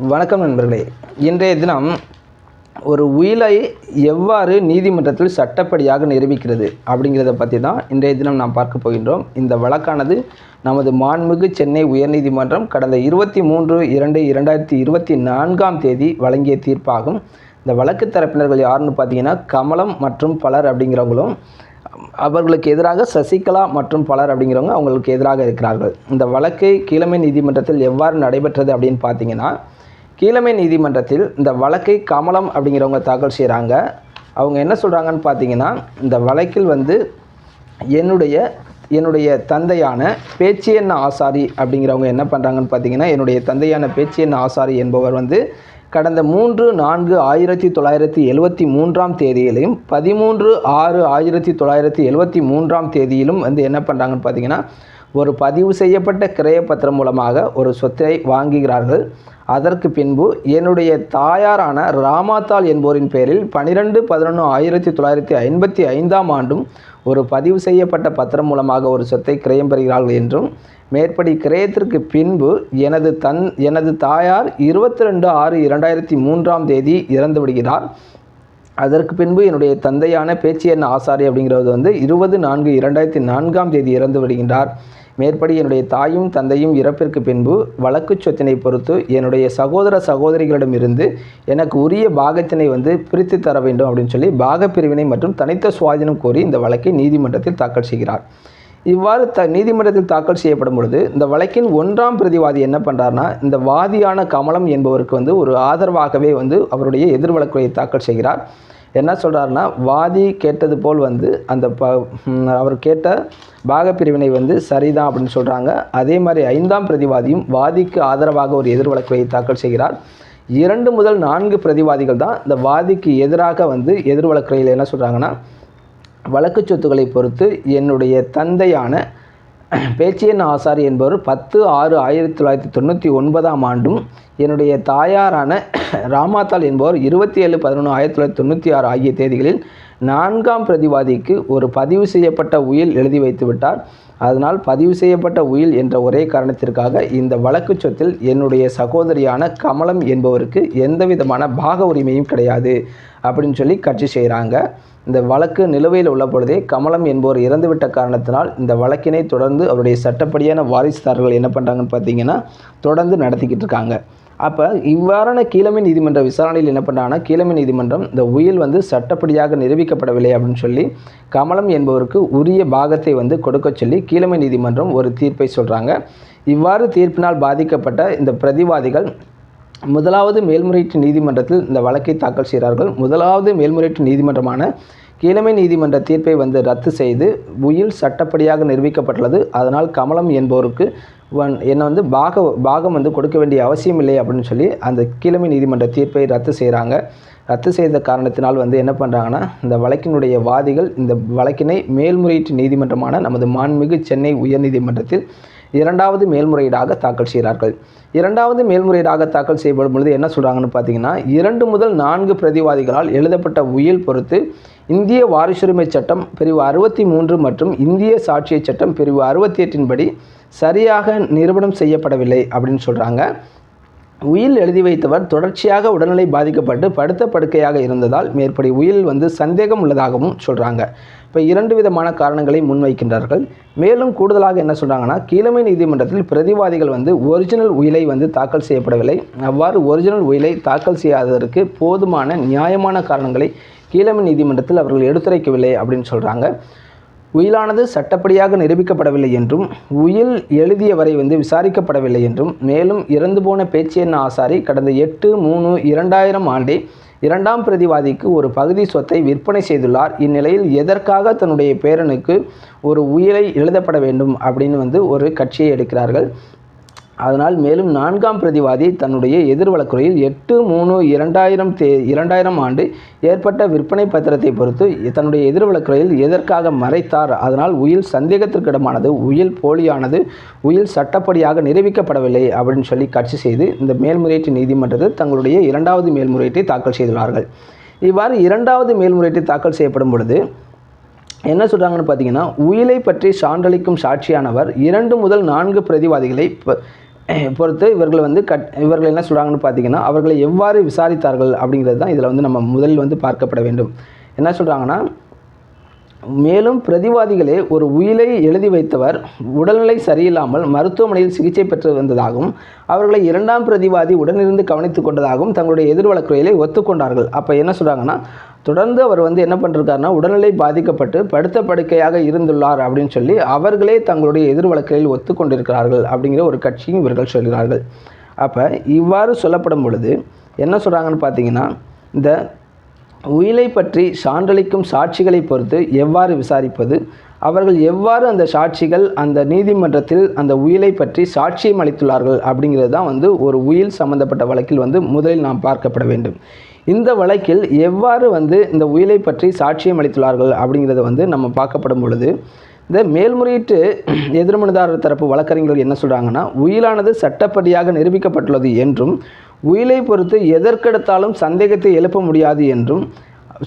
வணக்கம் நண்பர்களே. இன்றைய தினம் ஒரு உயிலை எவ்வாறு நீதிமன்றத்தில் சட்டப்படியாக நிரூபிக்கிறது அப்படிங்கிறத பற்றி தான் இன்றைய தினம் நாம் பார்க்க போகின்றோம். இந்த வழக்கானது நமது மாண்புமிகு சென்னை உயர்நீதிமன்றம் கடந்த இருபத்தி மூன்று இரண்டு இரண்டாயிரத்தி இருபத்தி நான்காம் தேதி வழங்கிய தீர்ப்பாகும். இந்த வழக்கு தரப்பினர்கள் யாருன்னு பார்த்தீங்கன்னா கமலம் மற்றும் பலர் அப்படிங்கிறவங்களும் அவர்களுக்கு எதிராக சசிகலா மற்றும் பலர் அப்படிங்கிறவங்க அவங்களுக்கு எதிராக இருக்கிறார்கள். இந்த வழக்கை கீழமை நீதிமன்றத்தில் எவ்வாறு நடைபெற்றது அப்படின்னு பார்த்தீங்கன்னா கீழமை நீதிமன்றத்தில் இந்த வழக்கை கமலம் அப்படிங்கிறவங்க தாக்கல் செய்கிறாங்க அவங்க என்ன சொல்கிறாங்கன்னு பார்த்தீங்கன்னா இந்த வழக்கில் வந்து என்னுடைய என்னுடைய தந்தையான பேச்சியன் ஆசாரி அப்படிங்கிறவங்க என்ன பண்ணுறாங்கன்னு பார்த்தீங்கன்னா என்னுடைய தந்தையான பேச்சியன் ஆசாரி என்பவர் வந்து கடந்த மூன்று நான்கு ஆயிரத்தி தொள்ளாயிரத்தி எழுவத்தி மூன்றாம் தேதியிலையும் பதிமூன்று ஆறு ஆயிரத்தி தொள்ளாயிரத்தி எழுவத்தி மூன்றாம் தேதியிலும் வந்து என்ன பண்ணுறாங்கன்னு பார்த்தீங்கன்னா ஒரு பதிவு செய்யப்பட்ட கிரயப்பத்திரம் மூலமாக ஒரு சொத்தை வாங்குகிறார்கள். அதற்கு பின்பு என்னுடைய தாயாரான ராமாத்தாள் என்போரின் பேரில் பனிரெண்டு பதினொன்று ஆயிரத்தி தொள்ளாயிரத்தி ஐம்பத்தி ஐந்தாம் ஆண்டும் ஒரு பதிவு செய்யப்பட்ட பத்திரம் மூலமாக ஒரு சொத்தை கிரயம் பெறுகிறார்கள் என்றும் மேற்படி கிரயத்திற்கு பின்பு எனது தன் எனது தாயார் இருபத்தி ரெண்டு ஆறு இரண்டாயிரத்தி மூன்றாம் தேதி இறந்து விடுகிறார். அதற்கு பின்பு என்னுடைய தந்தையான பேச்சியன் ஆசாரி அப்படிங்கிறது வந்து இருபது நான்கு இரண்டாயிரத்தி நான்காம் தேதி இறந்து விடுகின்றார். மேற்படி என்னுடைய தாயும் தந்தையும் இறப்பிற்கு பின்பு வழக்கு சொத்தினை பொறுத்து என்னுடைய சகோதர சகோதரிகளிடமிருந்து எனக்கு உரிய பாகத்தினை வந்து பிரித்து தர வேண்டும் அப்படின்னு சொல்லி பாகப்பிரிவினை மற்றும் தனித்த சுவாதீனம் கோரி இந்த வழக்கை நீதிமன்றத்தில் தாக்கல் செய்கிறார். இவ்வாறு த நீதிமன்றத்தில் தாக்கல் செய்யப்படும் பொழுது இந்த வழக்கின் ஒன்றாம் பிரதிவாதி என்ன பண்ணுறாருனா இந்த வாதியான கமலம் என்பவருக்கு வந்து ஒரு ஆதரவாகவே வந்து அவருடைய எதிர் வழக்குகளை தாக்கல் செய்கிறார். என்ன சொல்கிறாருன்னா வாதி கேட்டது போல் வந்து அந்த ப அவர் கேட்ட பாகப்பிரிவினை வந்து சரிதான் அப்படின்னு சொல்கிறாங்க அதே மாதிரி ஐந்தாம் பிரதிவாதியும் வாதிக்கு ஆதரவாக ஒரு எதிர் வழக்கை தாக்கல் செய்கிறார். இரண்டு முதல் நான்கு பிரதிவாதிகள் தான் இந்த வாதிக்கு எதிராக வந்து எதிர் வழக்குறையில் என்ன சொல்கிறாங்கன்னா வழக்கு சொத்துக்களை பொறுத்து என்னுடைய தந்தையான பேச்சியன் ஆசாரி என்பவர் பத்து ஆறு ஆயிரத்தி தொள்ளாயிரத்தி தொண்ணூற்றி ஒன்பதாம் ஆண்டும் என்னுடைய தாயாரான ராமாத்தாள் என்பவர் இருபத்தி ஏழு பதினொன்று ஆயிரத்தி தொள்ளாயிரத்தி தொண்ணூற்றி ஆறு ஆகிய தேதிகளில் நான்காம் பிரதிவாதிக்கு ஒரு பதிவு செய்யப்பட்ட உயில் எழுதி வைத்து விட்டார். அதனால் பதிவு செய்யப்பட்ட உயில் என்ற ஒரே காரணத்திற்காக இந்த வழக்கு சொத்தில் என்னுடைய சகோதரியான கமலம் என்பவருக்கு எந்த விதமான பாக உரிமையும் கிடையாது அப்படின்னு சொல்லி கட்சி செய்கிறாங்க. இந்த வழக்கு நிலுவையில் உள்ள பொழுதே கமலம் என்பவர் இறந்துவிட்ட காரணத்தினால் இந்த வழக்கினை தொடர்ந்து அவருடைய சட்டப்படியான வாரிசுதாரர்கள் என்ன பண்ணுறாங்கன்னு பார்த்தீங்கன்னா தொடர்ந்து நடத்திக்கிட்டு இருக்காங்க. அப்போ இவ்வாறான கீழமை நீதிமன்ற விசாரணையில் என்ன பண்ணாங்கன்னா கீழமை நீதிமன்றம் இந்த உயில் வந்து சட்டப்படியாக நிரூபிக்கப்படவில்லை அப்படின்னு சொல்லி கமலம் என்பவருக்கு உரிய பாகத்தை வந்து கொடுக்க சொல்லி கீழமை நீதிமன்றம் ஒரு தீர்ப்பை சொல்கிறாங்க இவ்வாறு தீர்ப்பினால் பாதிக்கப்பட்ட இந்த பிரதிவாதிகள் முதலாவது மேல்முறையீட்டு நீதிமன்றத்தில் இந்த வழக்கை தாக்கல் செய்கிறார்கள். முதலாவது மேல்முறையீட்டு நீதிமன்றமான கீழமை நீதிமன்ற தீர்ப்பை வந்து ரத்து செய்து உயில் சட்டப்படியாக நிரூபிக்கப்பட்டுள்ளது. அதனால் கமலம் என்பவருக்கு வன் என்னை வந்து பாக பாகம் வந்து கொடுக்க வேண்டிய அவசியம் இல்லை அப்படின்னு சொல்லி அந்த கீழமை நீதிமன்ற தீர்ப்பை ரத்து செய்கிறாங்க ரத்து செய்த காரணத்தினால் வந்து என்ன பண்ணுறாங்கன்னா இந்த வழக்கினுடைய வாதிகள் இந்த வழக்கினை மேல்முறையீட்டு நீதிமன்றமான நமது மாண்புமிகு சென்னை உயர்நீதிமன்றத்தில் இரண்டாவது மேல்முறையீடாக தாக்கல் செய்கிறார்கள். இரண்டாவது மேல்முறையீடாக தாக்கல் செய்யப்படும் பொழுது என்ன சொல்கிறாங்கன்னு பார்த்தீங்கன்னா இரண்டு முதல் நான்கு பிரதிவாதிகளால் எழுதப்பட்ட உயில் பொறுத்து இந்திய வாரிசுரிமை சட்டம் பிரிவு அறுபத்தி மூன்று மற்றும் இந்திய சாட்சிய சட்டம் பிரிவு அறுபத்தி எட்டின்படி சரியாக நிரூபணம் செய்யப்படவில்லை அப்படின்னு சொல்கிறாங்க உயில் எழுதி வைத்தவர் தொடர்ச்சியாக உடல்நிலை பாதிக்கப்பட்டு படுத்த படுக்கையாக இருந்ததால் மேற்படி உயில் வந்து சந்தேகம் உள்ளதாகவும் சொல்கிறாங்க இப்போ இரண்டு விதமான காரணங்களை முன்வைக்கின்றார்கள். மேலும் கூடுதலாக என்ன சொல்கிறாங்கன்னா கீழமை நீதிமன்றத்தில் பிரதிவாதிகள் வந்து ஒரிஜினல் உயிலை வந்து தாக்கல் செய்யப்படவில்லை. அவ்வாறு ஒரிஜினல் உயிலை தாக்கல் செய்யாததற்கு போதுமான நியாயமான காரணங்களை கீழமை நீதிமன்றத்தில் அவர்கள் எடுத்துரைக்கவில்லை அப்படின்னு சொல்கிறாங்க உயிலானது சட்டப்படியாக நிரூபிக்கப்படவில்லை என்றும் உயில் எழுதியவரை வந்து விசாரிக்கப்படவில்லை என்றும் மேலும் இறந்து போன பேச்சியன் ஆசாரி கடந்த எட்டு மூணு இரண்டாயிரம் ஆண்டே இரண்டாம் பிரதிவாதிக்கு ஒரு பகுதி சொத்தை விற்பனை செய்துள்ளார். இந்நிலையில் எதற்காக தன்னுடைய பேரனுக்கு ஒரு உயிரை எழுதப்பட வேண்டும் அப்படின்னு வந்து ஒரு கட்சியை எடுக்கிறார்கள். அதனால் மேலும் நான்காம் பிரதிவாதி தன்னுடைய எதிர் வழக்குறையில் எட்டு மூணு இரண்டாயிரம் தே இரண்டாயிரம் ஆண்டு ஏற்பட்ட விற்பனை பத்திரத்தை பொறுத்து தன்னுடைய எதிர் வழக்குறையில் எதற்காக மறைத்தார்? அதனால் உயில் சந்தேகத்திற்கிடமானது உயில் போலியானது உயில் சட்டப்படியாக நிரூபிக்கப்படவில்லை அப்படின்னு சொல்லி கட்சி செய்து இந்த மேல்முறையீட்டு நீதிமன்றத்தில் தங்களுடைய இரண்டாவது மேல்முறையீட்டை தாக்கல் செய்துள்ளார்கள். இவ்வாறு இரண்டாவது மேல்முறையீட்டை தாக்கல் செய்யப்படும் பொழுது என்ன சொல்கிறாங்கன்னு பார்த்தீங்கன்னா உயிலை பற்றி சான்றளிக்கும் சாட்சியானவர் இரண்டு முதல் நான்கு பிரதிவாதிகளை பொறுத்து இவர்கள் வந்து கட் இவர்கள் என்ன சொல்கிறாங்கன்னு பார்த்தீங்கன்னா அவர்களை எவ்வாறு விசாரித்தார்கள் அப்படிங்கிறது தான் இதில் வந்து நம்ம முதலில் வந்து பார்க்கப்பட வேண்டும். என்ன சொல்கிறாங்கன்னா மேலும் பிரதிவாதிகளே ஒரு உயிலை எழுதி வைத்தவர் உடல்நிலை சரியில்லாமல் மருத்துவமனையில் சிகிச்சை பெற்று வந்ததாகவும் அவர்களை இரண்டாம் பிரதிவாதி உடனிருந்து கவனித்துக் கொண்டதாகவும் தங்களுடைய எதிர் வழக்குறையிலே ஒத்துக்கொண்டார்கள். அப்போ என்ன சொல்கிறாங்கன்னா தொடர்ந்து அவர் வந்து என்ன பண்ணிருக்காருன்னா உடல்நிலை பாதிக்கப்பட்டு படுத்த படுக்கையாக இருந்துள்ளார் அப்படின்னு சொல்லி அவர்களே தங்களுடைய எதிர் வழக்கில் ஒத்துக்கொண்டிருக்கிறார்கள் அப்படிங்கிற ஒரு கட்சியும் இவர்கள் சொல்கிறார்கள். அப்போ இவ்வாறு சொல்லப்படும் பொழுது என்ன சொல்கிறாங்கன்னு பார்த்தீங்கன்னா இந்த உயிலை பற்றி சான்றளிக்கும் சாட்சிகளை பொறுத்து எவ்வாறு விசாரிப்பது அவர்கள் எவ்வாறு அந்த சாட்சிகள் அந்த நீதிமன்றத்தில் அந்த உயிலை பற்றி சாட்சியம் அளித்துள்ளார்கள் அப்படிங்கிறது தான் வந்து ஒரு உயில் சம்பந்தப்பட்ட வழக்கில் வந்து முதலில் நாம் பார்க்கப்பட வேண்டும். இந்த வழக்கில் எவ்வாறு வந்து இந்த உயிலை பற்றி சாட்சியம் அளித்துள்ளார்கள் அப்படிங்கிறத வந்து நம்ம பார்க்கப்படும் பொழுது இந்த மேல்முறையீட்டு எதிர்மனுதாரர் தரப்பு வழக்கறிஞர்கள் என்ன சொல்கிறாங்கன்னா உயிலானது சட்டப்படியாக நிரூபிக்கப்பட்டுள்ளது என்றும் உயிலை பொறுத்து எதற்கெடுத்தாலும் சந்தேகத்தை எழுப்ப முடியாது என்றும்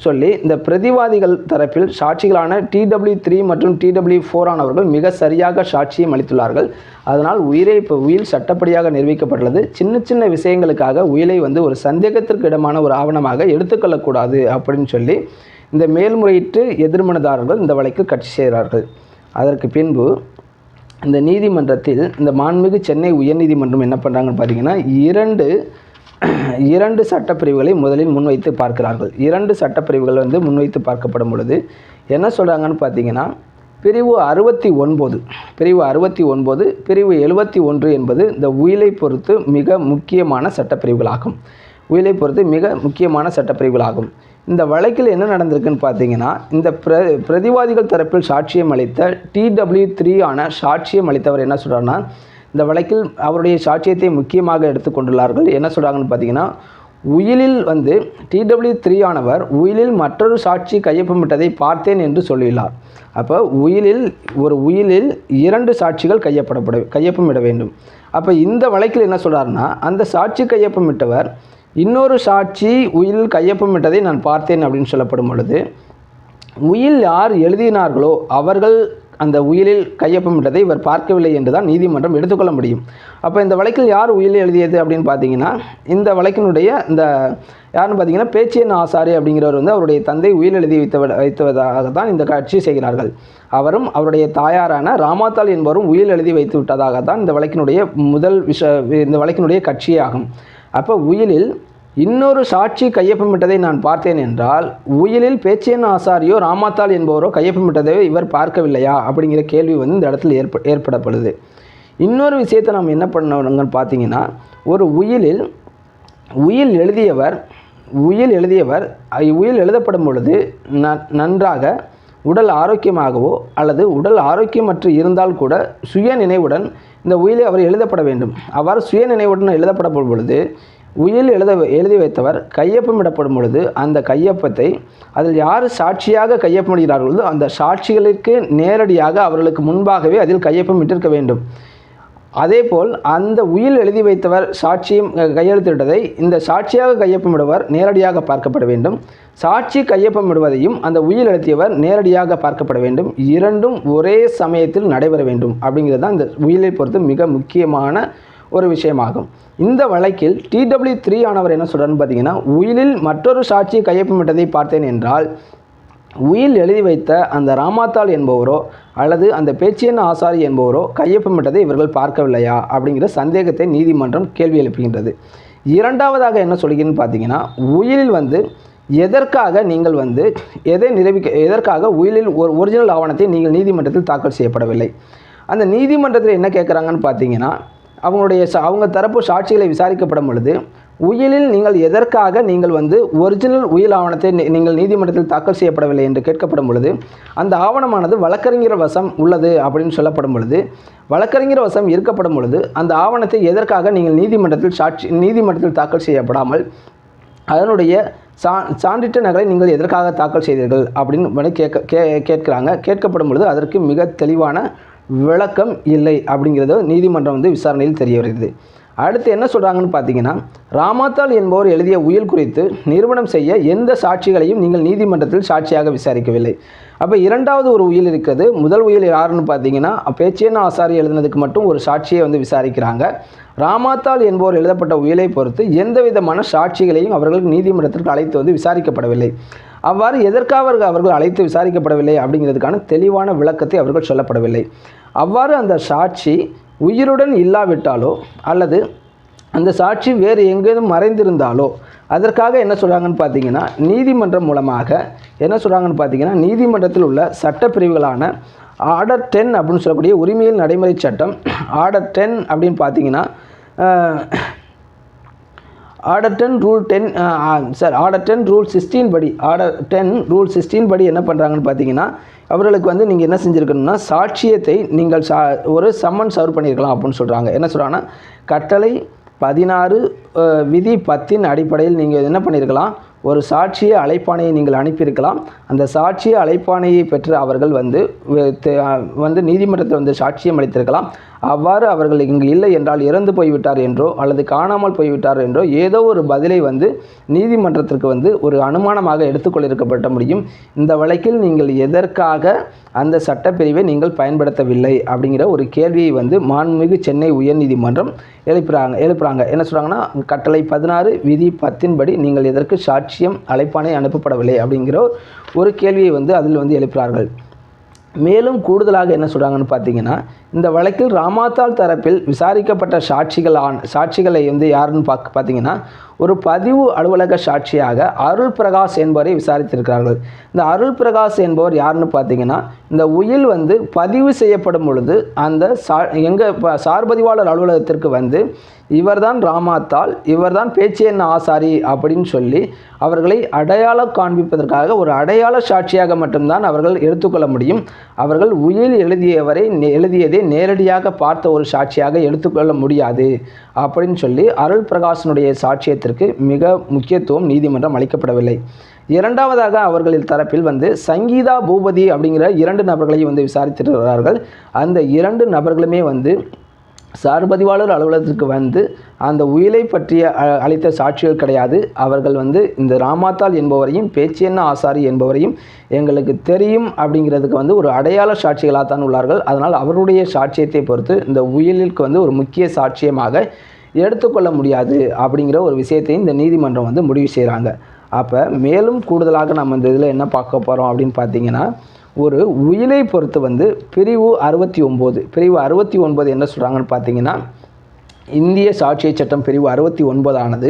சொல்லி இந்த பிரதிவாதிகள் தரப்பில் சாட்சிகளான டிடபிள்யூ த்ரீ மற்றும் டிடபிள்யூ ஃபோர் ஆனவர்கள் மிக சரியாக சாட்சியம் அளித்துள்ளார்கள் அதனால் உயிரை இப்போ உயில் சட்டப்படியாக நிரூபிக்கப்பட்டுள்ளது. சின்ன சின்ன விஷயங்களுக்காக உயிலை வந்து ஒரு சந்தேகத்திற்கு இடமான ஒரு ஆவணமாக எடுத்துக்கொள்ளக்கூடாது அப்படின்னு சொல்லி இந்த மேல்முறையீட்டு எதிர்மனதாரர்கள் இந்த வழக்கில் கட்சி செய்கிறார்கள். அதற்கு பின்பு இந்த நீதிமன்றத்தில் இந்த மாண்புமிகு சென்னை உயர்நீதிமன்றம் என்ன பண்ணுறாங்கன்னு பார்த்தீங்கன்னா இரண்டு இரண்டு சட்டப்பிரிவுகளை முதலில் முன்வைத்து பார்க்கிறார்கள். இரண்டு சட்டப்பிரிவுகள் வந்து முன்வைத்து பார்க்கப்படும் பொழுது என்ன சொல்கிறாங்கன்னு பார்த்தீங்கன்னா பிரிவு அறுபத்தி ஒன்பது பிரிவு அறுபத்தி ஒன்பது பிரிவு எழுபத்தி ஒன்று என்பது இந்த உயிலை பொறுத்து மிக முக்கியமான சட்டப்பிரிவுகளாகும். உயிலை பொறுத்து மிக முக்கியமான சட்டப்பிரிவுகளாகும். இந்த வழக்கில் என்ன நடந்திருக்குன்னு பார்த்தீங்கன்னா இந்த பிர பிரதிவாதிகள் தரப்பில் சாட்சியம் அளித்த டிடபிள்யூ த்ரீ ஆன சாட்சியம் அளித்தவர் என்ன சொல்கிறாருன்னா இந்த வழக்கில் அவருடைய சாட்சியத்தை முக்கியமாக எடுத்துக்கொண்டுள்ளார்கள் என்ன சொல்கிறாங்கன்னு பார்த்தீங்கன்னா உயிலில் வந்து டிடபிள்யூ த்ரீ ஆனவர் உயிலில் மற்றொரு சாட்சி கையொப்பமிட்டதை பார்த்தேன் என்று சொல்லியுள்ளார். அப்போ உயிலில் ஒரு உயிலில் இரண்டு சாட்சிகள் கையப்படப்பட கையொப்பமிட வேண்டும். அப்போ இந்த வழக்கில் என்ன சொல்கிறாருன்னா அந்த சாட்சி கையொப்பமிட்டவர் இன்னொரு சாட்சி உயிலில் கையொப்பமிட்டதை நான் பார்த்தேன் அப்படின்னு சொல்லப்படும் பொழுது உயில் யார் எழுதினார்களோ அவர்கள் அந்த உயிலில் கையொப்பமிட்டதை இவர் பார்க்கவில்லை என்று தான் நீதிமன்றம் எடுத்துக்கொள்ள முடியும். அப்போ இந்த வழக்கில் யார் உயிலில் எழுதியது அப்படின்னு பார்த்தீங்கன்னா இந்த வழக்கினுடைய இந்த யாருன்னு பார்த்தீங்கன்னா பேச்சியன் ஆசாரி அப்படிங்கிறவர் வந்து அவருடைய தந்தை உயில் எழுதி வைத்த வைத்ததாக தான் இந்த காட்சி செய்கிறார்கள். அவரும் அவருடைய தாயாரான ராமாத்தாள் என்பவரும் உயில் எழுதி வைத்து விட்டதாக தான் இந்த வழக்கினுடைய முதல் விஷ இந்த வழக்கினுடைய கட்சியாகும். அப்போ உயிலில் இன்னொரு சாட்சி கையொப்பமிட்டதை நான் பார்த்தேன் என்றால் உயிலில் பேச்சியன் ஆசாரியோ ராமாத்தாள் என்பவரோ கையொப்பமிட்டதை இவர் பார்க்கவில்லையா? அப்படிங்கிற கேள்வி வந்து இந்த இடத்துல ஏற்ப ஏற்படப்படுது. இன்னொரு விஷயத்தை நாம் என்ன பண்ணணுங்கன்னு பார்த்தீங்கன்னா ஒரு உயிலில் உயில் எழுதியவர் உயில் எழுதியவர் உயில் எழுதப்படும் பொழுது ந நன்றாக உடல் ஆரோக்கியமாகவோ அல்லது உடல் ஆரோக்கியமற்று இருந்தால் கூட சுய நினைவுடன் இந்த உயிலை அவர் எழுதப்பட வேண்டும். அவ்வாறு சுய நினைவுடன் எழுதப்படப்படும் பொழுது உயில் எழுத எழுதி வைத்தவர் கையொப்பமிடப்படும் பொழுது அந்த கையொப்பத்தை அதில் யார் சாட்சியாக கையொப்பமிடுகிறார்களோ அந்த சாட்சிகளுக்கு நேரடியாக அவர்களுக்கு முன்பாகவே அதில் கையொப்பமிட்டிருக்க வேண்டும். அதேபோல் அந்த உயில் எழுதி வைத்தவர் சாட்சியம் கையெழுத்திட்டதை இந்த சாட்சியாக கையொப்பமிடுவர் நேரடியாக பார்க்கப்பட வேண்டும். சாட்சி கையொப்பமிடுவதையும் அந்த உயில் எழுத்தியவர் நேரடியாக பார்க்கப்பட வேண்டும். இரண்டும் ஒரே சமயத்தில் நடைபெற வேண்டும். அப்படிங்கிறது தான் இந்த உயிலை பொறுத்து மிக முக்கியமான ஒரு விஷயமாகும். இந்த வழக்கில் டிடபிள்யூ த்ரீ ஆனவர் என்ன சொல்கிறான்னு பார்த்தீங்கன்னா உயிலில் மற்றொரு சாட்சி கையொப்பமிட்டதை பார்த்தேன் என்றால் உயில் எழுதி வைத்த அந்த ராமாத்தாள் என்பவரோ அல்லது அந்த பேச்சியன் ஆசாரி என்பவரோ கையொப்பமிட்டதை இவர்கள் பார்க்கவில்லையா? அப்படிங்கிற சந்தேகத்தை நீதிமன்றம் கேள்வி எழுப்புகின்றது. இரண்டாவதாக என்ன சொல்கிறேன்னு பார்த்தீங்கன்னா உயிலில் வந்து எதற்காக நீங்கள் வந்து எதை நிரூபிக்க எதற்காக உயிலில் ஒரு ஒரிஜினல் ஆவணத்தை நீங்கள் நீதிமன்றத்தில் தாக்கல் செய்யப்படவில்லை? அந்த நீதிமன்றத்தில் என்ன கேட்குறாங்கன்னு பார்த்தீங்கன்னா அவங்களுடைய அவங்க தரப்பு சாட்சிகளை விசாரிக்கப்படும் பொழுது உயிலில் நீங்கள் எதற்காக நீங்கள் வந்து ஒரிஜினல் உயில் ஆவணத்தை நீங்கள் நீதிமன்றத்தில் தாக்கல் செய்யப்படவில்லை என்று கேட்கப்படும் பொழுது அந்த ஆவணமானது வழக்கறிஞர் வசம் உள்ளது அப்படின்னு சொல்லப்படும் பொழுது வழக்கறிஞர் வசம் இருக்கப்படும் பொழுது அந்த ஆவணத்தை எதற்காக நீங்கள் நீதிமன்றத்தில் சாட்சி நீதிமன்றத்தில் தாக்கல் செய்யப்படாமல் அதனுடைய சா சான்றிட்ட நகலை நீங்கள் எதற்காக தாக்கல் செய்தீர்கள் அப்படின்னு கேட்க கே கேட்குறாங்க. கேட்கப்படும் பொழுது அதற்கு மிக தெளிவான விளக்கம் இல்லை அப்படிங்கிறத நீதிமன்றம் வந்து விசாரணையில் தெரிய வருகிறது. அடுத்து என்ன சொல்கிறாங்கன்னு பார்த்தீங்கன்னா ராமாத்தாள் என்பவர் எழுதிய உயில் குறித்து நிறுவனம் செய்ய எந்த சாட்சிகளையும் நீங்கள் நீதிமன்றத்தில் சாட்சியாக விசாரிக்கவில்லை. அப்போ இரண்டாவது ஒரு உயில் இருக்கிறது. முதல் உயில் யாருன்னு பார்த்தீங்கன்னா பேச்சியன் ஆசாரி எழுதினதுக்கு மட்டும் ஒரு சாட்சியை வந்து விசாரிக்கிறாங்க. ராமாத்தாள் என்பவர் எழுதப்பட்ட உயிலை பொறுத்து எந்த விதமான சாட்சிகளையும் அவர்கள் நீதிமன்றத்திற்கு அழைத்து வந்து விசாரிக்கப்படவில்லை. அவ்வாறு எதற்காக அவர்கள் அவர்கள் அழைத்து விசாரிக்கப்படவில்லை அப்படிங்கிறதுக்கான தெளிவான விளக்கத்தை அவர்கள் சொல்லப்படவில்லை. அவ்வாறு அந்த சாட்சி உயிருடன் இல்லாவிட்டாலோ அல்லது அந்த சாட்சி வேறு எங்கேயும் மறைந்திருந்தாலோ அதற்காக என்ன சொல்கிறாங்கன்னு பார்த்தீங்கன்னா நீதிமன்றம் மூலமாக என்ன சொல்கிறாங்கன்னு பார்த்தீங்கன்னா நீதிமன்றத்தில் உள்ள சட்டப்பிரிவுகளான ஆர்டர் டென் அப்படின்னு சொல்லக்கூடிய உரிமையில் நடைமுறை சட்டம் ஆர்டர் டென் அப்படின்னு பார்த்தீங்கன்னா order ten rule ten sir order ten rule sixteen படி ஆர்டர் டென் ரூல் சிக்ஸ்டீன் படி என்ன பண்ணுறாங்கன்னு பார்த்தீங்கன்னா அவர்களுக்கு வந்து நீங்கள் என்ன செஞ்சுருக்கணும்னா சாட்சியத்தை நீங்கள் சா ஒரு சம்மன் சர்வ் பண்ணியிருக்கலாம் அப்படின்னு சொல்கிறாங்க என்ன சொல்கிறாங்கன்னா கட்டளை பதினாறு விதி பத்தின் அடிப்படையில் நீங்கள் என்ன பண்ணியிருக்கலாம் ஒரு சாட்சிய அழைப்பானையை நீங்கள் அனுப்பியிருக்கலாம். அந்த சாட்சிய அழைப்பானையை பெற்று அவர்கள் வந்து வந்து நீதிமன்றத்தில் வந்து சாட்சியம் அளித்திருக்கலாம். அவ்வாறு அவர்கள் இங்கு இல்லை என்றால் இறந்து போய்விட்டார் என்றோ அல்லது காணாமல் போய்விட்டார் என்றோ ஏதோ ஒரு பதிலை வந்து நீதிமன்றத்திற்கு வந்து ஒரு அனுமானமாக எடுத்துக்கொண்டிருக்கப்பட்ட முடியும். இந்த வழக்கில் நீங்கள் எதற்காக அந்த சட்டப்பிரிவை நீங்கள் பயன்படுத்தவில்லை அப்படிங்கிற ஒரு கேள்வியை வந்து மாண்புமிகு சென்னை உயர்நீதிமன்றம் எழுப்புறாங்க எழுப்புறாங்க. என்ன சொல்கிறாங்கன்னா கட்டளை பதினாறு விதி பத்தின்படி நீங்கள் எதற்கு சாட்சியம் அழைப்பானை அனுப்பப்படவில்லை அப்படிங்கிற ஒரு கேள்வியை வந்து அதில் வந்து எழுப்புகிறார்கள் மேலும் கூடுதலாக என்ன சொல்கிறாங்கன்னு பார்த்தீங்கன்னா இந்த வழக்கில் ராமாத்தாள் தரப்பில் விசாரிக்கப்பட்ட சாட்சிகளான சாட்சிகளை வந்து யாருன்னு பார்க்க பார்த்தீங்கன்னா ஒரு பதிவு அலுவலக சாட்சியாக அருள் பிரகாஷ் என்பவரை விசாரித்திருக்கிறார்கள். இந்த அருள் பிரகாஷ் என்பவர் யாருன்னு பார்த்தீங்கன்னா இந்த உயில் வந்து பதிவு செய்யப்படும் பொழுது அந்த சா எங்கள் சார்பதிவாளர் அலுவலகத்திற்கு வந்து இவர்தான் ராமாத்தாள் இவர்தான் பேச்சியன் ஆசாரி? அப்படின்னு சொல்லி அவர்களை அடையாளம் காண்பிப்பதற்காக ஒரு அடையாள சாட்சியாக மட்டும்தான் அவர்கள் எடுத்துக்கொள்ள முடியும். அவர்கள் உயில் எழுதியவரை எழுதியதை நேரடியாக பார்த்த ஒரு சாட்சியாக எடுத்துக்கொள்ள முடியாது. அப்படின்னு சொல்லி அருள் பிரகாஷனுடைய விடயத்திற்கு மிக முக்கியத்துவம் நீதிமன்றம் அளிக்கப்படவில்லை. இரண்டாவதாக அவர்களின் தரப்பில் வந்து சங்கீதா பூபதி அப்படிங்கிற இரண்டு நபர்களையும் வந்து விசாரித்திருக்கிறார்கள். அந்த இரண்டு நபர்களுமே வந்து சார்பதிவாளர் அலுவலகத்திற்கு வந்து அந்த உயிலை பற்றிய அ- அளித்த சாட்சிகள் கிடையாது. அவர்கள் வந்து இந்த ராமாத்தாள் என்பவரையும் பேச்சியண்ண ஆசாரி என்பவரையும் எங்களுக்கு தெரியும் அப்படிங்கிறதுக்கு வந்து ஒரு அடையாள சாட்சிகளாக தான் உள்ளார்கள். அதனால் அவருடைய சாட்சியத்தை பொறுத்து இந்த உயிலுக்கு வந்து ஒரு முக்கிய சாட்சியமாக எடுத்துக்கொள்ள முடியாது அப்படிங்கிற ஒரு விஷயத்தையும் இந்த நீதிமன்றம் வந்து முடிவு செய்கிறாங்க அப்போ மேலும் கூடுதலாக நம்ம இந்த இதில் என்ன பார்க்க போகிறோம் அப்படின்னு பார்த்தீங்கன்னா ஒரு உயிலை பொறுத்து வந்து பிரிவு அறுபத்தி ஒம்பது பிரிவு அறுபத்தி ஒன்பது என்ன சொல்கிறாங்கன்னு பார்த்தீங்கன்னா இந்திய சாட்சிய சட்டம் பிரிவு அறுபத்தி ஒன்பதானது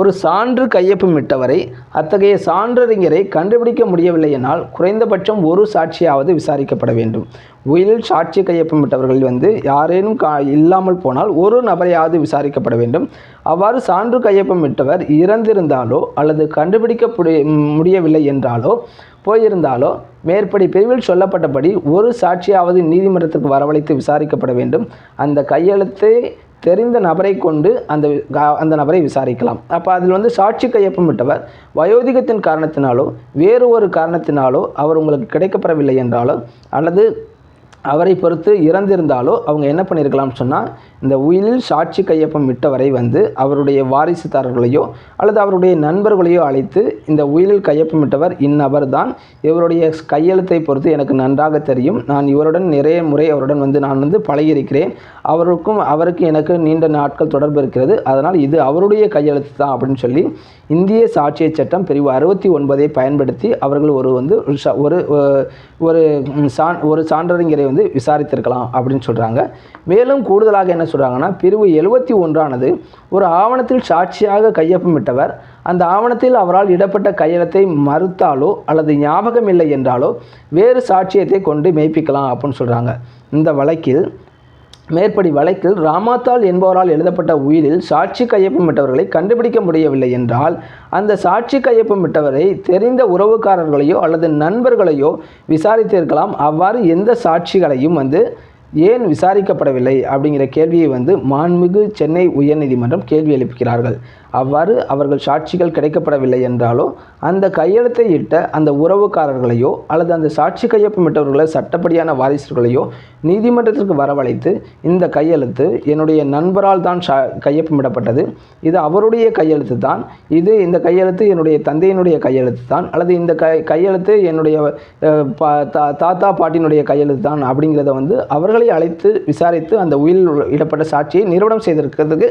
ஒரு சான்று கையொப்பமிட்டவரை அத்தகைய சான்றறிஞரை கண்டுபிடிக்க முடியவில்லையினால் குறைந்தபட்சம் ஒரு சாட்சியாவது விசாரிக்கப்பட வேண்டும். உயிரில் சாட்சி கையொப்பமிட்டவர்கள் வந்து யாரேனும் கா இல்லாமல் போனால் ஒரு நபரையாவது விசாரிக்கப்பட வேண்டும். அவ்வாறு சான்று கையொப்பமிட்டவர் இறந்திருந்தாலோ அல்லது கண்டுபிடிக்க முடியவில்லை என்றாலோ போயிருந்தாலோ மேற்படி பிரிவில் சொல்லப்பட்டபடி ஒரு சாட்சியாவது நீதிமன்றத்துக்கு வரவழைத்து விசாரிக்கப்பட வேண்டும். அந்த கையெழுத்தை தெரிந்த நபரை கொண்டு அந்த கா- அந்த நபரை விசாரிக்கலாம். அப்போ அதில் வந்து சாட்சி கையொப்பமிட்டவர் வயோதிகத்தின் காரணத்தினாலோ வேறு ஒரு காரணத்தினாலோ அவர் உங்களுக்கு கிடைக்கப்பெறவில்லை என்றாலோ அல்லது அவரை பொறுத்து இறந்திருந்தாலோ அவங்க என்ன பண்ணியிருக்கலாம்னு சொன்னால் இந்த உயிலில் சாட்சி கையொப்பம் விட்டவரை வந்து அவருடைய வாரிசுதாரர்களையோ அல்லது அவருடைய நண்பர்களையோ அழைத்து இந்த உயிலில் கையொப்பமிட்டவர் இந்நபர் தான். இவருடைய கையெழுத்தை பொறுத்து எனக்கு நன்றாக தெரியும். நான் இவருடன் நிறைய முறை அவருடன் வந்து நான் வந்து பழகியிருக்கிறேன். அவருக்கும் அவருக்கு எனக்கு நீண்ட நாட்கள் தொடர்பு இருக்கிறது. அதனால் இது அவருடைய கையெழுத்து தான் அப்படின்னு சொல்லி இந்திய சாட்சிய சட்டம் பிரிவு அறுபத்தி ஒன்பதை பயன்படுத்தி அவர்கள் ஒரு வந்து ஒரு ஒரு ஒரு சான் ஒரு சான்றறிஞரை வந்து விசாரித்திருக்கலாம் அப்படின்னு சொல்கிறாங்க மேலும் கூடுதலாக என்ன சொல்கிறாங்கன்னா பிரிவு எழுபத்தி ஒன்றானது ஒரு ஆவணத்தில் சாட்சியாக கையொப்பமிட்டவர். அந்த ஆவணத்தில் அவரால் இடப்பட்ட கையெழுத்தை மறுத்தாலோ அல்லது ஞாபகம் இல்லை என்றாலோ வேறு சாட்சியத்தை கொண்டு மெய்ப்பிக்கலாம் அப்படின்னு சொல்கிறாங்க இந்த வழக்கில் மேற்படி வழக்கில் ராமாத்தாள் என்பவரால் எழுதப்பட்ட உயிரில் சாட்சி கையொப்பமிட்டவர்களை கண்டுபிடிக்க முடியவில்லை என்றால் அந்த சாட்சி கையொப்பமிட்டவரை தெரிந்த உறவுக்காரர்களையோ அல்லது நண்பர்களையோ விசாரித்திருக்கலாம். அவ்வாறு எந்த சாட்சிகளையும் வந்து ஏன் விசாரிக்கப்படவில்லை? அப்படிங்கிற கேள்வியை வந்து மாண்புமிகு சென்னை உயர்நீதிமன்றம் கேள்வி எழுப்புகிறார்கள் அவ்வாறு அவர்கள் சாட்சிகள் கிடைக்கப்படவில்லை என்றாலோ அந்த கையெழுத்தை இட்ட அந்த உறவுக்காரர்களையோ அல்லது அந்த சாட்சி கையொப்பமிட்டவர்களை சட்டப்படியான வாரிசுகளையோ நீதிமன்றத்திற்கு வரவழைத்து இந்த கையெழுத்து என்னுடைய நண்பரால் தான் சா கையொப்பமிடப்பட்டது. இது அவருடைய கையெழுத்து தான். இது இந்த கையெழுத்து என்னுடைய தந்தையினுடைய கையெழுத்து தான். அல்லது இந்த கை கையெழுத்து என்னுடைய தா- தாத்தா பாட்டினுடைய கையெழுத்து தான் அப்படிங்கிறத வந்து அவர்களை அழைத்து விசாரித்து அந்த உயிரில் இடப்பட்ட சாட்சியை நிறுவனம் செய்திருக்கிறதுக்கு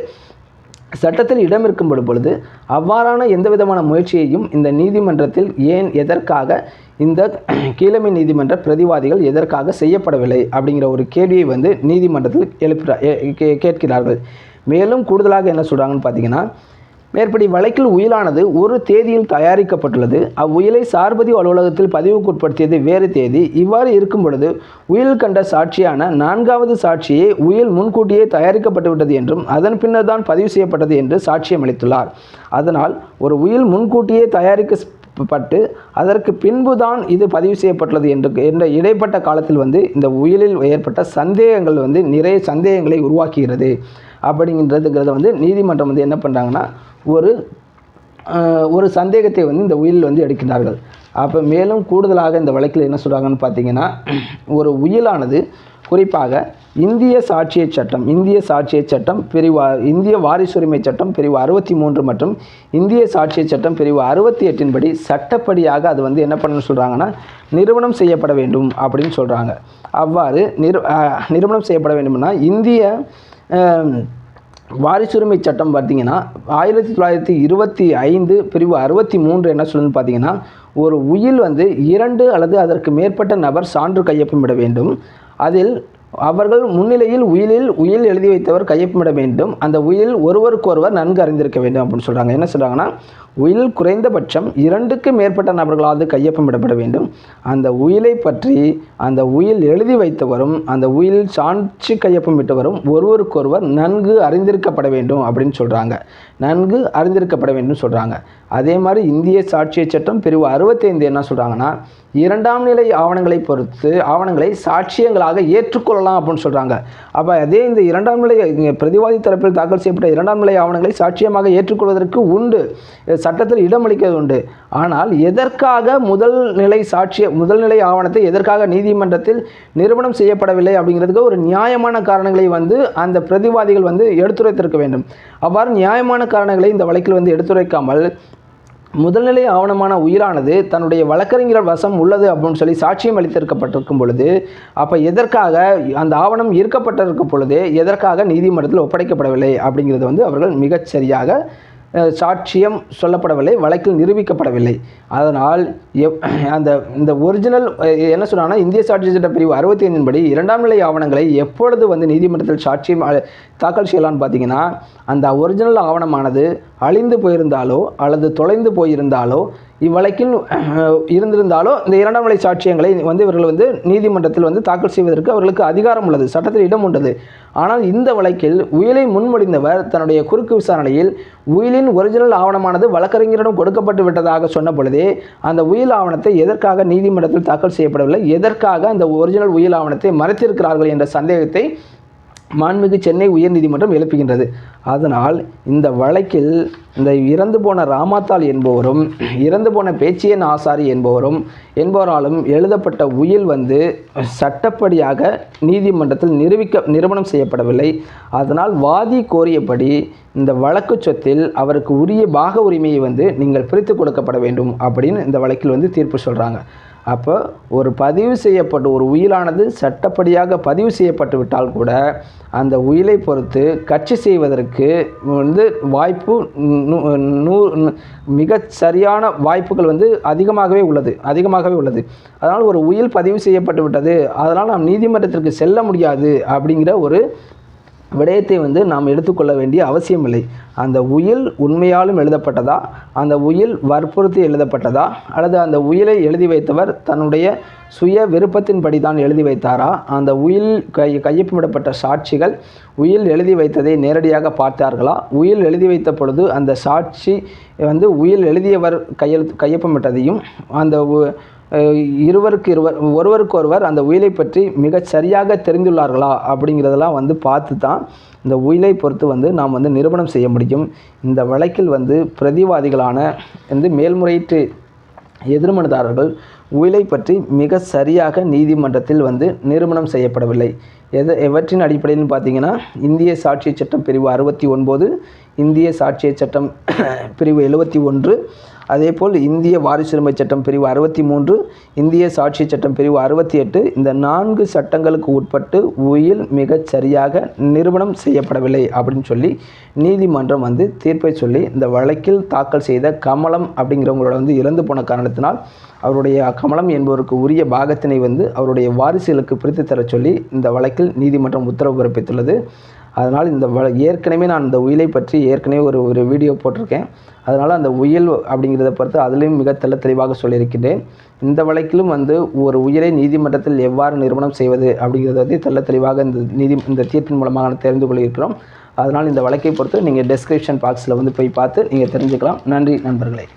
சட்டத்தில் இடம் இருக்கும்படும் பொழுது அவ்வாறான எந்த விதமான முயற்சியையும் இந்த நீதிமன்றத்தில் ஏன் எதற்காக இந்த கீழமை நீதிமன்ற பிரதிவாதிகள் எதற்காக செய்யப்படவில்லை அப்படிங்கிற ஒரு கேள்வியை வந்து நீதிமன்றத்தில் எழுப்புறா கேட்கிறார்கள். மேலும் கூடுதலாக என்ன சொல்கிறாங்கன்னு பார்த்தீங்கன்னா மேற்படி வழக்கில் உயிலானது ஒரு தேதியில் தயாரிக்கப்பட்டுள்ளது. அவ்வுயிலை சார்பதி அலுவலகத்தில் பதிவுக்குட்படுத்தியது வேறு தேதி. இவ்வாறு இருக்கும் பொழுது உயில் கண்ட சாட்சியான நான்காவது சாட்சியே உயில் முன்கூட்டியே தயாரிக்கப்பட்டுவிட்டது என்றும் அதன் பின்னர் தான் பதிவு செய்யப்பட்டது என்று சாட்சியம் அளித்துள்ளார். அதனால் ஒரு உயில் முன்கூட்டியே தயாரிக்க பட்டு அதற்கு பின்புதான் இது பதிவு செய்யப்பட்டுள்ளது என்று என்ற இடைப்பட்ட காலத்தில் வந்து இந்த உயிலில் ஏற்பட்ட சந்தேகங்கள் வந்து நிறைய சந்தேகங்களை உருவாக்குகிறது. அப்படிங்கிறதுங்கிறத வந்து நீதிமன்றம் வந்து என்ன பண்ணுறாங்கன்னா ஒரு ஒரு சந்தேகத்தை வந்து இந்த உயிலில் வந்து எடுக்கிறார்கள் அப்போ மேலும் கூடுதலாக இந்த வழக்கில் என்ன சொல்கிறாங்கன்னு பார்த்தீங்கன்னா ஒரு உயிலானது குறிப்பாக இந்திய சாட்சிய சட்டம் இந்திய சாட்சிய சட்டம் பிரிவு இந்திய வாரிசுரிமை சட்டம் பிரிவு அறுபத்தி மூன்று மற்றும் இந்திய சாட்சிய சட்டம் பிரிவு அறுபத்தி எட்டின்படி சட்டப்படியாக அது வந்து என்ன பண்ணணும்னு சொல்கிறாங்கன்னா நிறுவனம் செய்யப்பட வேண்டும் அப்படின்னு சொல்கிறாங்க அவ்வாறு நிறு நிறுவனம் செய்யப்பட வேண்டும்னா இந்திய வாரிசுரிமை சட்டம் பார்த்திங்கன்னா ஆயிரத்தி தொள்ளாயிரத்தி இருபத்தி ஐந்து பிரிவு அறுபத்தி மூன்று என்ன சொல்லுன்னு பார்த்தீங்கன்னா ஒரு உயில் வந்து இரண்டு அல்லது அதற்கு மேற்பட்ட நபர் சான்று கையொப்பமிட வேண்டும். அதில் அவர்கள் முன்னிலையில் உயிலில் உயில் எழுதி வைத்தவர் கையொப்பமிட வேண்டும். அந்த உயில் ஒருவருக்கொருவர் நன்கு அறிந்திருக்க வேண்டும் அப்படின்னு சொல்கிறாங்க என்ன சொல்கிறாங்கன்னா உயில் குறைந்தபட்சம் இரண்டுக்கு மேற்பட்ட நபர்களாவது கையொப்பமிடப்பட வேண்டும். அந்த உயிலை பற்றி அந்த உயில் எழுதி வைத்தவரும் அந்த உயில் சாட்சி கையொப்பமிட்டவரும் ஒருவருக்கொருவர் நன்கு அறிந்திருக்கப்பட வேண்டும் அப்படின்னு சொல்கிறாங்க நன்கு அறிந்திருக்கப்பட வேண்டும் சொல்கிறாங்க அதே மாதிரி இந்திய சாட்சிய சட்டம் பிரிவு அறுபத்தைந்து என்ன சொல்கிறாங்கன்னா இரண்டாம் நிலை ஆவணங்களை பொறுத்து ஆவணங்களை சாட்சியங்களாக ஏற்றுக்கொள்ளலாம் அப்படின்னு சொல்கிறாங்க அப்போ அதே இந்த இரண்டாம் நிலை பிரதிவாதி தரப்பில் தாக்கல் செய்யப்பட்ட இரண்டாம் நிலை ஆவணங்களை சாட்சியமாக ஏற்றுக்கொள்வதற்கு உண்டு. சட்டத்தில் இடமளிக்கிறது உண்டு. ஆனால் எதற்காக முதல் நிலை சாட்சிய முதல் நிலை ஆவணத்தை எதற்காக நீதிமன்றத்தில் நிறுவனம் செய்யப்படவில்லை அப்படிங்கிறதுக்கு ஒரு நியாயமான காரணங்களை வந்து அந்த பிரதிவாதிகள் வந்து எடுத்துரைத்திருக்க வேண்டும். அவ்வாறு நியாயமான காரணங்களை இந்த வழக்கில் வந்து எடுத்துரைக்காமல் முதல்நிலை ஆவணமான உயிரானது தன்னுடைய வழக்கறிஞர் வசம் உள்ளது அப்படின்னு சொல்லி சாட்சியம் அளித்திருக்கப்பட்டிருக்கும் பொழுது அப்போ எதற்காக அந்த ஆவணம் இருக்கப்பட்டிருக்கும் பொழுது எதற்காக நீதிமன்றத்தில் ஒப்படைக்கப்படவில்லை அப்படிங்கிறது வந்து அவர்கள் மிகச்சரியாக சாட்சியம் சொல்லப்படவில்லை வழக்கில் நிரூபிக்கப்படவில்லை. அதனால் எப் அந்த இந்த ஒரிஜினல் என்ன சொன்னாங்கன்னா இந்திய சாட்சி சட்ட பிரிவு அறுபத்தி ஐந்தின் படி இரண்டாம் நிலை ஆவணங்களை எப்பொழுது வந்து நீதிமன்றத்தில் சாட்சியம் அ- தாக்கல் செய்யலாம்னு பார்த்தீங்கன்னா அந்த ஒரிஜினல் ஆவணமானது அழிந்து போயிருந்தாலோ அல்லது தொலைந்து போயிருந்தாலோ இவ்வழக்கில் இருந்திருந்தாலோ இந்த இரண்டாம் நிலை சாட்சியங்களை வந்து இவர்கள் வந்து நீதிமன்றத்தில் வந்து தாக்கல் செய்வதற்கு அவர்களுக்கு அதிகாரம் உள்ளது சட்டத்தில் இடம் உண்டது. ஆனால் இந்த வழக்கில் உயிலை முன்மொழிந்தவர் தன்னுடைய குறுக்கு விசாரணையில் உயிலின் ஒரிஜினல் ஆவணமானது வழக்கறிஞரிடம் கொடுக்கப்பட்டு விட்டதாக சொன்ன பொழுதே அந்த உயில் ஆவணத்தை எதற்காக நீதிமன்றத்தில் தாக்கல் செய்யப்படவில்லை? எதற்காக அந்த ஒரிஜினல் உயில் ஆவணத்தை மறைத்திருக்கிறார்கள் என்ற சந்தேகத்தை மாண்புமிகு சென்னை உயர்நீதிமன்றம் எழுப்புகின்றது. அதனால் இந்த வழக்கில் இந்த இறந்து போன ராமாத்தாள் என்பவரும் இறந்து போன பேச்சியன் ஆசாரி என்பவரும் என்பவராலும் எழுதப்பட்ட உயில் வந்து சட்டப்படியாக நீதிமன்றத்தில் நிரூபிக்க நிறுவனம் செய்யப்படவில்லை. அதனால் வாதி கோரியபடி இந்த வழக்கு சொத்தில் அவருக்கு உரிய பாக உரிமையை வந்து நீங்கள் பிரித்து கொடுக்கப்பட வேண்டும் அப்படின்னு இந்த வழக்கில் வந்து தீர்ப்பு சொல்கிறாங்க அப்போ ஒரு பதிவு செய்யப்பட்ட ஒரு உயிலானது சட்டப்படியாக பதிவு செய்யப்பட்டு விட்டால் கூட அந்த உயிலை பொறுத்து கட்சி செய்வதற்கு வந்து வாய்ப்பு நூ- மிக சரியான வாய்ப்புகள் வந்து அதிகமாகவே உள்ளது அதிகமாகவே உள்ளது. அதனால் ஒரு உயில் பதிவு செய்யப்பட்டு விட்டது அதனால் நாம் நீதிமன்றத்திற்கு செல்ல முடியாது அப்படிங்கிற ஒரு விடயத்தை வந்து நாம் எடுத்துக்கொள்ள வேண்டிய அவசியமில்லை. அந்த உயில் உண்மையாலும் எழுதப்பட்டதா? அந்த உயில் வற்புறுத்தி எழுதப்பட்டதா? அல்லது அந்த உயிலை எழுதி வைத்தவர் தன்னுடைய சுய விருப்பத்தின்படி தான் எழுதி வைத்தாரா? அந்த உயில் கை கையொப்பமிடப்பட்ட சாட்சிகள் உயில் எழுதி வைத்ததை நேரடியாக பார்த்தார்களா? உயில் எழுதி வைத்த பொழுது அந்த சாட்சி வந்து உயில் எழுதியவர் கையெழுத்து கையொப்பமிட்டதையும் அந்த உ- இருவருக்கு இருவர் ஒருவருக்கு ஒருவர் அந்த உயிலை பற்றி மிகச் சரியாக தெரிந்துள்ளார்களா அப்படிங்கிறதெல்லாம் வந்து பார்த்து தான் இந்த உயிலை பொறுத்து வந்து நாம் வந்து நிரூபணம் செய்ய முடியும். இந்த வழக்கில் வந்து பிரதிவாதிகளான வந்து மேல்முறையீட்டு எதிர்மனுதாரர்கள் உயிலை பற்றி மிக சரியாக நீதிமன்றத்தில் வந்து நிறுவனம் செய்யப்படவில்லை. எது எவற்றின் அடிப்படையில் பார்த்தீங்கன்னா இந்திய சாட்சிய சட்டம் பிரிவு அறுபத்தி ஒன்பது இந்திய சாட்சிய சட்டம் பிரிவு எழுபத்தி ஒன்று அதேபோல் இந்திய வாரிசுரிமை சட்டம் பிரிவு அறுபத்தி மூன்று இந்திய சாட்சி சட்டம் பிரிவு அறுபத்தி எட்டு இந்த நான்கு சட்டங்களுக்கு உட்பட்டு உயில் மிகச் சரியாக நிறுவனம் செய்யப்படவில்லை அப்படின்னு சொல்லி நீதிமன்றம் வந்து தீர்ப்பை சொல்லி இந்த வழக்கில் தாக்கல் செய்த கமலம் அப்படிங்கிறவங்களோட வந்து இறந்து போன காரணத்தினால் அவருடைய கமலம் என்பவருக்கு உரிய பாகத்தினை வந்து அவருடைய வாரிசுகளுக்கு பிரித்து தரச் சொல்லி இந்த வழக்கில் நீதிமன்றம் உத்தரவு பிறப்பித்துள்ளது. அதனால் இந்த வ ஏற்கனவே நான் இந்த உயிலை பற்றி ஏற்கனவே ஒரு ஒரு வீடியோ போட்டிருக்கேன். அதனால் அந்த உயில் அப்படிங்கிறத பொறுத்து அதுலேயும் மிக தெள்ள தெளிவாக சொல்லியிருக்கின்றேன். இந்த வழக்கிலும் வந்து ஒரு உயிரை நீதிமன்றத்தில் எவ்வாறு நிறுவனம் செய்வது அப்படிங்கிறத வந்து தெள்ள தெளிவாக இந்த நீதி இந்த தீர்ப்பின் மூலமாக நான் தெரிந்து கொள்ளியிருக்கிறோம் அதனால் இந்த வழக்கை பொறுத்து நீங்கள் டெஸ்கிரிப்ஷன் பாக்ஸில் வந்து போய் பார்த்து நீங்கள் தெரிஞ்சுக்கலாம். நன்றி நண்பர்களே.